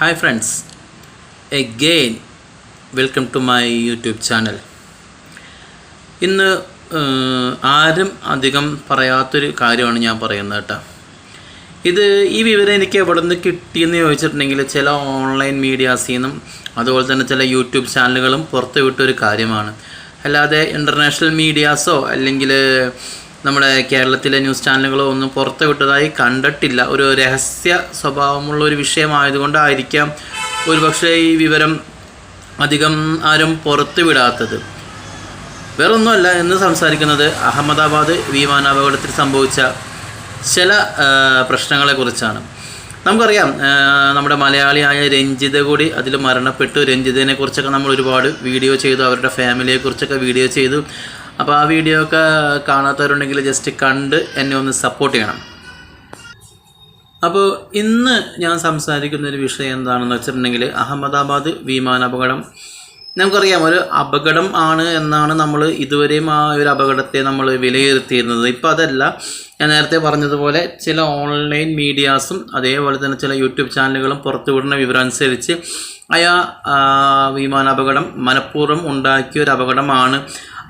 Hi friends again welcome to my YouTube channel ഇന്ന് ആരും അധികം പറയാത്തൊരു കാര്യമാണ് ഞാൻ പറയുന്നത് കേട്ടോ. ഇത് ഈ വിവരം എനിക്ക് എവിടെ നിന്ന് കിട്ടിയെന്ന് ചോദിച്ചിട്ടുണ്ടെങ്കിൽ ചില ഓൺലൈൻ മീഡിയാസിൽ നിന്നും അതുപോലെ തന്നെ ചില യൂട്യൂബ് ചാനലുകളും പുറത്തുവിട്ടൊരു കാര്യമാണ്. അല്ലാതെ ഇന്റർനാഷണൽ മീഡിയാസോ അല്ലെങ്കിൽ നമ്മുടെ കേരളത്തിലെ ന്യൂസ് ചാനലുകളോ ഒന്നും പുറത്തു വിട്ടതായി കണ്ടിട്ടില്ല. ഒരു രഹസ്യ സ്വഭാവമുള്ള ഒരു വിഷയമായതുകൊണ്ടായിരിക്കാം ഒരുപക്ഷെ ഈ വിവരം അധികം ആരും പുറത്തുവിടാത്തത്. വിടാത്തത് വേറൊന്നുമല്ല എന്ന് സംസാരിക്കുന്നത് അഹമ്മദാബാദ് വിമാനാപകടത്തിൽ സംഭവിച്ച ചില പ്രശ്നങ്ങളെക്കുറിച്ചാണ്. നമുക്കറിയാം നമ്മുടെ മലയാളിയായ രഞ്ജിത കൂടി അതിൽ മരണപ്പെട്ടു. രഞ്ജിതനെ കുറിച്ചൊക്കെ നമ്മൾ ഒരുപാട് വീഡിയോ ചെയ്തു അവരുടെ ഫാമിലിയെക്കുറിച്ചൊക്കെ വീഡിയോ ചെയ്തു. അപ്പോൾ ആ വീഡിയോ ഒക്കെ കാണാത്തവരുണ്ടെങ്കിൽ ജസ്റ്റ് കണ്ട് എന്നെ ഒന്ന് സപ്പോർട്ട് ചെയ്യണം. അപ്പോൾ ഇന്ന് ഞാൻ സംസാരിക്കുന്ന ഒരു വിഷയം എന്താണെന്ന് വെച്ചിട്ടുണ്ടെങ്കിൽ അഹമ്മദാബാദ് വിമാനാപകടം നമുക്കറിയാം ഒരു അപകടം ആണ് എന്നാണ് നമ്മൾ ഇതുവരെയും ആ ഒരു അപകടത്തെ നമ്മൾ വിലയിരുത്തിയിരുന്നത്. ഇപ്പോൾ അതല്ല ഞാൻ നേരത്തെ പറഞ്ഞതുപോലെ ചില ഓൺലൈൻ മീഡിയാസും അതേപോലെ തന്നെ ചില യൂട്യൂബ് ചാനലുകളും പുറത്തുവിടുന്ന വിവരം അനുസരിച്ച് അയാ വിമാനാപകടം മനഃപൂർവം ഉണ്ടാക്കിയ ഒരു അപകടമാണ്.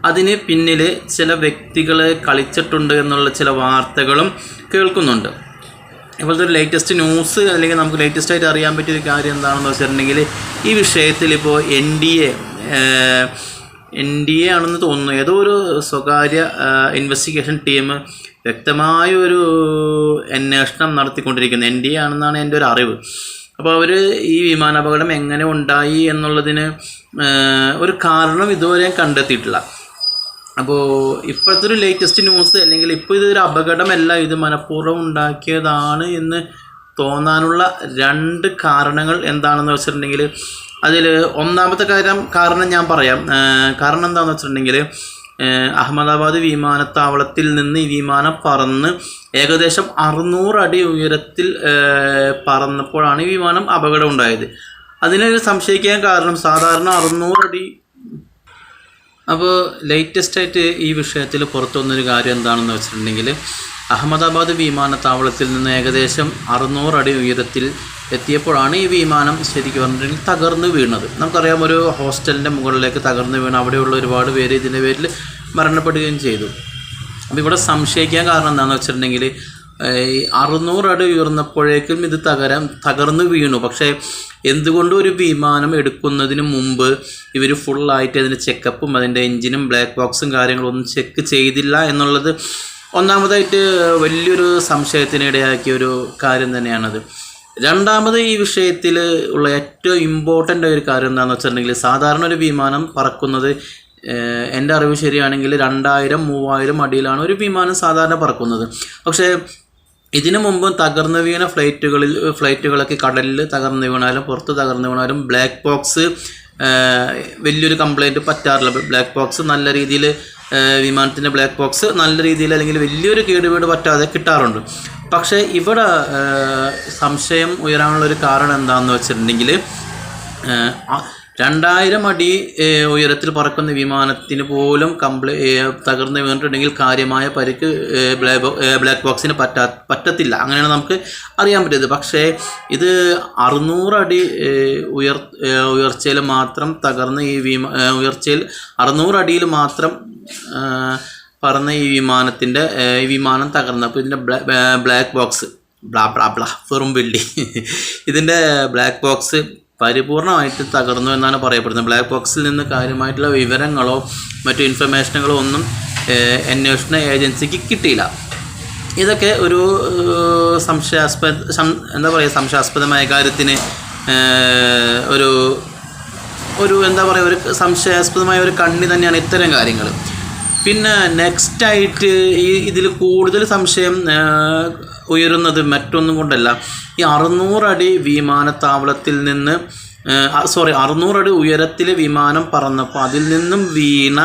അതിന് പിന്നിൽ ചില വ്യക്തികൾ കളിച്ചിട്ടുണ്ട് എന്നുള്ള ചില വാർത്തകളും കേൾക്കുന്നുണ്ട്. ഇപ്പോഴത്തെ ഒരു ലേറ്റസ്റ്റ് ന്യൂസ് അല്ലെങ്കിൽ നമുക്ക് ലേറ്റസ്റ്റ് ആയിട്ട് അറിയാൻ പറ്റിയ ഒരു കാര്യം എന്താണെന്ന് വെച്ചിട്ടുണ്ടെങ്കിൽ ഈ വിഷയത്തിൽ ഇപ്പോൾ N D A N D A ആണെന്ന് തോന്നുന്നു. ഏതോ ഒരു സ്വകാര്യ ഇൻവെസ്റ്റിഗേഷൻ ടീം വ്യക്തമായ ഒരു അന്വേഷണം നടത്തിക്കൊണ്ടിരിക്കുന്നു. എൻ ഡി എ ആണെന്നാണ് എന്റെ ഒരു അറിവ്. അപ്പോൾ അവർ ഈ വിമാനാപകടം എങ്ങനെ ഉണ്ടായി എന്നുള്ളതിന് ഒരു കാരണം ഇതുവരെ കണ്ടെത്തിയിട്ടില്ല. അപ്പോൾ ഇപ്പോഴത്തെ ഒരു ലേറ്റസ്റ്റ് ന്യൂസ് അല്ലെങ്കിൽ ഇപ്പോൾ ഇതൊരു അപകടമല്ല ഇത് മനഃപൂർവം ഉണ്ടാക്കിയതാണ് എന്ന് തോന്നാനുള്ള രണ്ട് കാരണങ്ങൾ എന്താണെന്ന് വെച്ചിട്ടുണ്ടെങ്കിൽ അതിൽ ഒന്നാമത്തെ കാര്യം കാരണം ഞാൻ പറയാം. കാരണം എന്താണെന്ന് വെച്ചിട്ടുണ്ടെങ്കിൽ അഹമ്മദാബാദ് വിമാനത്താവളത്തിൽ നിന്ന് ഈ വിമാനം പറന്ന് ഏകദേശം അറുന്നൂറ് അടി ഉയരത്തിൽ പറന്നപ്പോഴാണ് ഈ വിമാനം അപകടം ഉണ്ടായത് അതിനൊരു സംശയിക്കാൻ കാരണം സാധാരണ അറുന്നൂറ് അടി അപ്പോൾ ലേറ്റസ്റ്റ് ആയിട്ട് ഈ വിഷയത്തിൽ പുറത്തു വന്നൊരു കാര്യം എന്താണെന്ന് വെച്ചിട്ടുണ്ടെങ്കിൽ അഹമ്മദാബാദ് വിമാനത്താവളത്തിൽ നിന്ന് ഏകദേശം അറുന്നൂറ് അടി ഉയരത്തിൽ എത്തിയപ്പോഴാണ് ഈ വിമാനം ശരിക്കും പറഞ്ഞിട്ടുണ്ടെങ്കിൽ തകർന്ന് വീണത്. നമുക്കറിയാം ഒരു ഹോസ്റ്റലിന്റെ മുകളിലേക്ക് തകർന്ന് വീണ് അവിടെയുള്ള ഒരുപാട് പേര് ഇതിന്റെ പേരിൽ മരണപ്പെടുകയും ചെയ്തു. അപ്പോൾ ഇവിടെ സംശയിക്കാൻ കാരണം എന്താണെന്ന് വെച്ചിട്ടുണ്ടെങ്കിൽ ഈ അറുന്നൂറ് അടി ഉയർന്നപ്പോഴേക്കും ഇത് തകരാൻ തകർന്നു വീണു. പക്ഷേ എന്തുകൊണ്ട് ഒരു വിമാനം എടുക്കുന്നതിന് മുമ്പ് ഇവർ ഫുള്ളായിട്ട് അതിന്റെ ചെക്കപ്പും അതിന്റെ എൻജിനും ബ്ലാക്ക് ബോക്സും കാര്യങ്ങളൊന്നും ചെക്ക് ചെയ്തില്ല എന്നുള്ളത് ഒന്നാമതായിട്ട് വലിയൊരു സംശയത്തിന് ഇടയാക്കിയ ഒരു കാര്യം തന്നെയാണത്. രണ്ടാമത് ഈ വിഷയത്തിൽ ഉള്ള ഏറ്റവും ഇമ്പോർട്ടന്റ് ഒരു കാര്യം എന്താണെന്ന് വെച്ചിട്ടുണ്ടെങ്കിൽ സാധാരണ ഒരു വിമാനം പറക്കുന്നത് എന്റെ അറിവ് ശരിയാണെങ്കിൽ രണ്ടായിരം മൂവായിരം അടിയിലാണ് ഒരു വിമാനം സാധാരണ പറക്കുന്നത്. പക്ഷേ ഇതിനു മുമ്പ് തകർന്നു വീണ ഫ്ലൈറ്റുകളിൽ ഫ്ലൈറ്റുകളൊക്കെ കടലിൽ തകർന്നു വീണാലും പുറത്ത് തകർന്നു വീണാലും ബ്ലാക്ക് ബോക്സ് വലിയൊരു കംപ്ലൈന്റ് പറ്റാറില്ല. ബ്ലാക്ക് ബോക്സ് നല്ല രീതിയിൽ വിമാനത്തിന്റെ ബ്ലാക്ക് ബോക്സ് നല്ല രീതിയിൽ അല്ലെങ്കിൽ വലിയൊരു കേടുവീട് പറ്റാതെ കിട്ടാറുണ്ട്. പക്ഷേ ഇവിടെ സംശയം ഉയരാനുള്ളൊരു കാരണം എന്താണെന്ന് വെച്ചിട്ടുണ്ടെങ്കിൽ രണ്ടായിരം അടി ഉയരത്തിൽ പറക്കുന്ന വിമാനത്തിന് പോലും കംപ്ലൈ തകർന്ന് വീണിട്ടുണ്ടെങ്കിൽ കാര്യമായ പരിക്ക് ബ്ലാക്ക് ബോക്സിന് പറ്റാ പറ്റത്തില്ല. അങ്ങനെയാണ് നമുക്ക് അറിയാൻ പറ്റിയത്. പക്ഷേ ഇത് അറുന്നൂറ് അടി ഉയർ ഉയർച്ചയിൽ മാത്രം തകർന്ന ഈ വിമാ ഉയർച്ചയിൽ അറുന്നൂറ് അടിയിൽ മാത്രം പറന്ന ഈ വിമാനത്തിന്റെ ഈ വിമാനം തകർന്നപ്പോൾ ഇതിന്റെ blah- black box blah blah blah വെറും വെള്ളി. ഇതിന്റെ ബ്ലാക്ക് ബോക്സ് പരിപൂർണമായിട്ട് തകർന്നു എന്നാണ് പറയപ്പെടുന്നത്. ബ്ലാക്ക് ബോക്സിൽ നിന്ന് കാര്യമായിട്ടുള്ള വിവരങ്ങളോ മറ്റു ഇൻഫർമേഷനുകളോ ഒന്നും അന്വേഷണ ഏജൻസിക്ക് കിട്ടിയില്ല. ഇതൊക്കെ ഒരു സംശയാസ്പദ എന്താ പറയുക സംശയാസ്പദമായ കാര്യത്തിന് ഒരു ഒരു എന്താ പറയുക ഒരു സംശയാസ്പദമായ ഒരു കണ്ണി തന്നെയാണ് ഇത്തരം കാര്യങ്ങൾ പിന്നെ നെക്സ്റ്റ് ആയിട്ട് ഈ ഇതിൽ കൂടുതൽ സംശയം ഉയരുന്നത് മറ്റൊന്നും കൊണ്ടല്ല. ഈ അറുന്നൂറടി വിമാനത്താവളത്തിൽ നിന്ന് സോറി അറുന്നൂറടി അടി ഉയരത്തിൽ വിമാനം പറന്നപ്പോൾ അതിൽ നിന്നും വീണ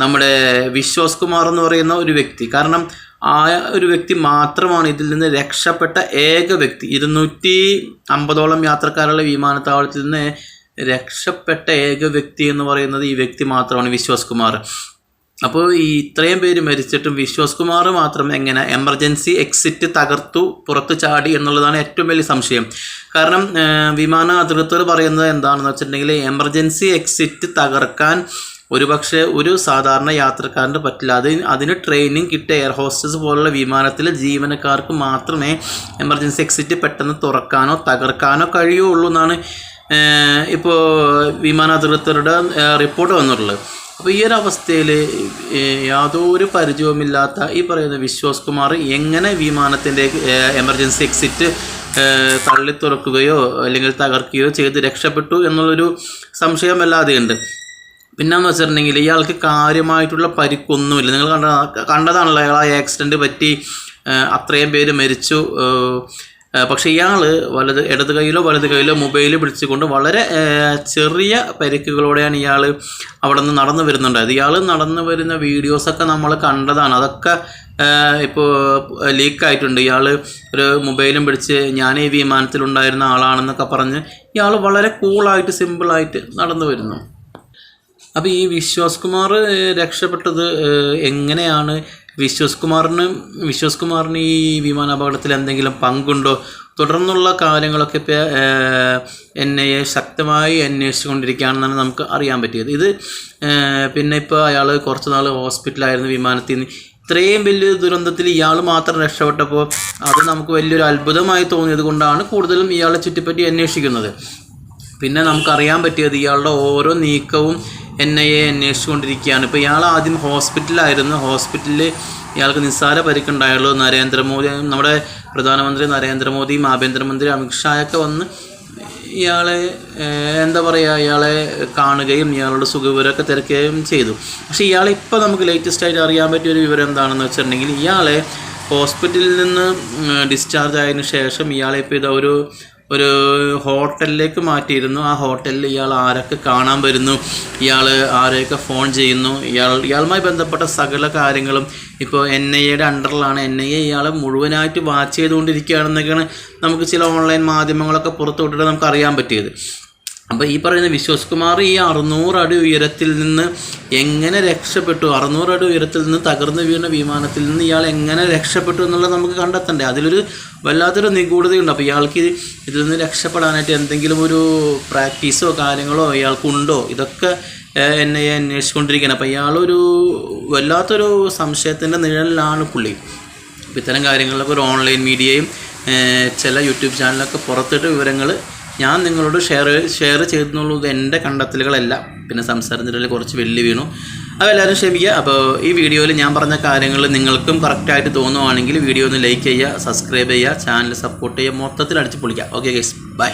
നമ്മുടെ വിശ്വാസ് കുമാർ എന്ന് പറയുന്ന ഒരു വ്യക്തി. കാരണം ആ ഒരു വ്യക്തി മാത്രമാണ് ഇതിൽ നിന്ന് രക്ഷപ്പെട്ട ഏക വ്യക്തി. ഇരുന്നൂറ്റി അമ്പതോളം യാത്രക്കാരുള്ള വിമാനത്താവളത്തിൽ നിന്ന് രക്ഷപ്പെട്ട ഏക വ്യക്തി എന്ന് പറയുന്നത് ഈ വ്യക്തി മാത്രമാണ് വിശ്വാസ് കുമാർ. അപ്പോൾ ഈ ഇത്രയും പേര് മരിച്ചിട്ടും വിശ്വാസ് കുമാർ മാത്രം എങ്ങനെ എമർജൻസി എക്സിറ്റ് തകർത്തു പുറത്ത് ചാടി എന്നുള്ളതാണ് ഏറ്റവും വലിയ സംശയം. കാരണം വിമാന അധികൃതർ പറയുന്നത് എന്താണെന്ന് വെച്ചിട്ടുണ്ടെങ്കിൽ എമർജൻസി എക്സിറ്റ് തകർക്കാൻ ഒരുപക്ഷെ ഒരു സാധാരണ യാത്രക്കാരന് പറ്റില്ല. അത് അതിന് ട്രെയിനിങ് കിട്ടിയ എയർ ഹോസ്റ്റസ് പോലുള്ള വിമാനത്തിലെ ജീവനക്കാർക്ക് മാത്രമേ എമർജൻസി എക്സിറ്റ് പെട്ടെന്ന് തുറക്കാനോ തകർക്കാനോ കഴിയുള്ളൂ എന്നാണ് ഇപ്പോൾ വിമാന റിപ്പോർട്ട് വന്നിട്ടുള്ളത്. അപ്പോൾ ഈ ഒരു അവസ്ഥയിൽ യാതൊരു പരിചയവുമില്ലാത്ത ഈ പറയുന്ന വിശ്വാസ് കുമാർ എങ്ങനെ വിമാനത്തിന്റെ എമർജൻസി എക്സിറ്റ് തള്ളി തുറക്കുകയോ അല്ലെങ്കിൽ തകർക്കുകയോ ചെയ്ത് രക്ഷപ്പെട്ടു എന്നുള്ളൊരു സംശയമല്ലാതെയുണ്ട്. പിന്നെന്ന് വെച്ചിട്ടുണ്ടെങ്കിൽ ഇയാൾക്ക് കാര്യമായിട്ടുള്ള പരിക്കൊന്നുമില്ല. നിങ്ങൾ കണ്ട കണ്ടതാണല്ലോ അയാൾ ആ ആക്സിഡന്റ് പറ്റി അത്രയും പേര് മരിച്ചു. പക്ഷേ ഇയാൾ വലത് ഇടത് കൈയിലോ വലത് കൈയിലോ മൊബൈൽ പിടിച്ചുകൊണ്ട് വളരെ ചെറിയ പരിക്കുകളോടെയാണ് ഇയാൾ അവിടെ നിന്ന് നടന്നു വരുന്നുണ്ടായത്. ഇയാൾ നടന്നു വരുന്ന വീഡിയോസൊക്കെ നമ്മൾ കണ്ടതാണ്. അതൊക്കെ ഇപ്പോൾ ലീക്കായിട്ടുണ്ട്. ഇയാൾ ഒരു മൊബൈലും പിടിച്ച് ഞാൻ ഈ വിമാനത്തിലുണ്ടായിരുന്ന ആളാണെന്നൊക്കെ പറഞ്ഞ് ഇയാൾ വളരെ കൂളായിട്ട് സിമ്പിളായിട്ട് നടന്നു വരുന്നു. അപ്പോൾ ഈ വിശ്വാസ് കുമാർ രക്ഷപ്പെട്ടത് എങ്ങനെയാണ്? വിശ്വാസ് കുമാറിന് വിശ്വസ് കുമാറിന് ഈ വിമാനാപകടത്തിൽ എന്തെങ്കിലും പങ്കുണ്ടോ? തുടർന്നുള്ള കാര്യങ്ങളൊക്കെ ഇപ്പോൾ എൻ ഐ എ ശക്തമായി അന്വേഷിച്ചുകൊണ്ടിരിക്കുകയാണെന്നാണ് നമുക്ക് അറിയാൻ പറ്റിയത്. ഇത് പിന്നെ ഇപ്പോൾ അയാൾ കുറച്ച് നാൾ ഹോസ്പിറ്റലായിരുന്നു വിമാനത്തിൽ നിന്ന് ഇത്രയും വലിയ ദുരന്തത്തിൽ ഇയാൾ മാത്രം രക്ഷപ്പെട്ടപ്പോൾ അത് നമുക്ക് വലിയൊരു അത്ഭുതമായി തോന്നിയത് കൊണ്ടാണ് കൂടുതലും ഇയാളെ ചുറ്റിപ്പറ്റി അന്വേഷിക്കുന്നത്. പിന്നെ നമുക്കറിയാൻ പറ്റിയത് ഇയാളുടെ ഓരോ നീക്കവും എൻ ഐ എ അന്വേഷിച്ചുകൊണ്ടിരിക്കുകയാണ്. ഇപ്പോൾ ഇയാൾ ആദ്യം ഹോസ്പിറ്റലായിരുന്നു ഹോസ്പിറ്റലിൽ ഇയാൾക്ക് നിസ്സാര പരിക്കുണ്ടായുള്ളൂ നരേന്ദ്രമോദി നമ്മുടെ പ്രധാനമന്ത്രി നരേന്ദ്രമോദിയും ആഭ്യന്തരമന്ത്രി അമിത്ഷായൊക്കെ വന്ന് ഇയാളെ എന്താ പറയുക ഇയാളെ കാണുകയും ഇയാളുടെ സുഖവിവരമൊക്കെ തിരക്കുകയും ചെയ്തു. പക്ഷേ ഇയാളെ ഇപ്പോൾ നമുക്ക് ലേറ്റസ്റ്റ് ആയിട്ട് അറിയാൻ പറ്റിയ ഒരു വിവരം എന്താണെന്ന് വെച്ചിട്ടുണ്ടെങ്കിൽ ഇയാളെ ഹോസ്പിറ്റലിൽ നിന്ന് ഡിസ്ചാർജ് ആയതിനു ശേഷം ഇയാളെ ഇപ്പോൾ ഇതാ ഒരു ഒരു ഹോട്ടലിലേക്ക് മാറ്റിയിരുന്നു. ആ ഹോട്ടലിൽ ഇയാൾ ആരൊക്കെ കാണാൻ വരുന്നു? ഇയാൾ ആരെയൊക്കെ ഫോൺ ചെയ്യുന്നു? ഇയാൾ ഇയാളുമായി ബന്ധപ്പെട്ട സകല കാര്യങ്ങളും ഇപ്പോൾ എൻ ഐ എയുടെ അണ്ടറിലാണ്. എൻ ഐ എ ഇയാളെ മുഴുവനായിട്ട് വാച്ച് ചെയ്തുകൊണ്ടിരിക്കുകയാണെന്നൊക്കെയാണ് നമുക്ക് ചില ഓൺലൈൻ മാധ്യമങ്ങളൊക്കെ പുറത്തുവിട്ടിട്ട് നമുക്ക് അറിയാൻ പറ്റിയത്. അപ്പോൾ ഈ പറയുന്ന വിശ്വസ് കുമാർ ഈ അറുന്നൂറ് അടി ഉയരത്തിൽ നിന്ന് എങ്ങനെ രക്ഷപ്പെട്ടു? അറുന്നൂറ് അടി ഉയരത്തിൽ നിന്ന് തകർന്നു വീണ വിമാനത്തിൽ നിന്ന് ഇയാൾ എങ്ങനെ രക്ഷപ്പെട്ടു എന്നുള്ളത് നമുക്ക് കണ്ടെത്തണ്ടേ? അതിലൊരു വല്ലാത്തൊരു നിഗൂഢതയുണ്ട്. അപ്പോൾ ഇയാൾക്ക് ഇത് ഇതിൽ നിന്ന് രക്ഷപ്പെടാനായിട്ട് എന്തെങ്കിലും ഒരു പ്രാക്ടീസോ കാര്യങ്ങളോ ഇയാൾക്കുണ്ടോ? ഇതൊക്കെ എന്നെ അന്വേഷിച്ചുകൊണ്ടിരിക്കുകയാണ്. അപ്പോൾ ഇയാളൊരു വല്ലാത്തൊരു സംശയത്തിന്റെ നിഴലിലാണ് പുള്ളി. അപ്പോൾ ഇത്തരം കാര്യങ്ങളിലൊക്കെ ഒരു ഓൺലൈൻ മീഡിയയും ചില യൂട്യൂബ് ചാനലൊക്കെ പുറത്തിട്ട് വിവരങ്ങൾ ഞാൻ നിങ്ങളോട് ഷെയർ ഷെയർ ചെയ്തെന്നുള്ളത് എന്റെ കണ്ടെത്തലുകളല്ല. പിന്നെ സംസാരത്തിന്റെ കുറച്ച് വെല്ലു വീണു. അപ്പോൾ എല്ലാവരും ക്ഷമിക്കുക. അപ്പോൾ ഈ വീഡിയോയിൽ ഞാൻ പറഞ്ഞ കാര്യങ്ങൾ നിങ്ങൾക്കും കറക്റ്റായിട്ട് തോന്നുവാണെങ്കിൽ വീഡിയോ ഒന്ന് ലൈക്ക് ചെയ്യുക സബ്സ്ക്രൈബ് ചെയ്യുക ചാനൽ സപ്പോർട്ട് ചെയ്യുക മൊത്തത്തിൽ അടിച്ച് പൊളിക്കുക. Okay guys bye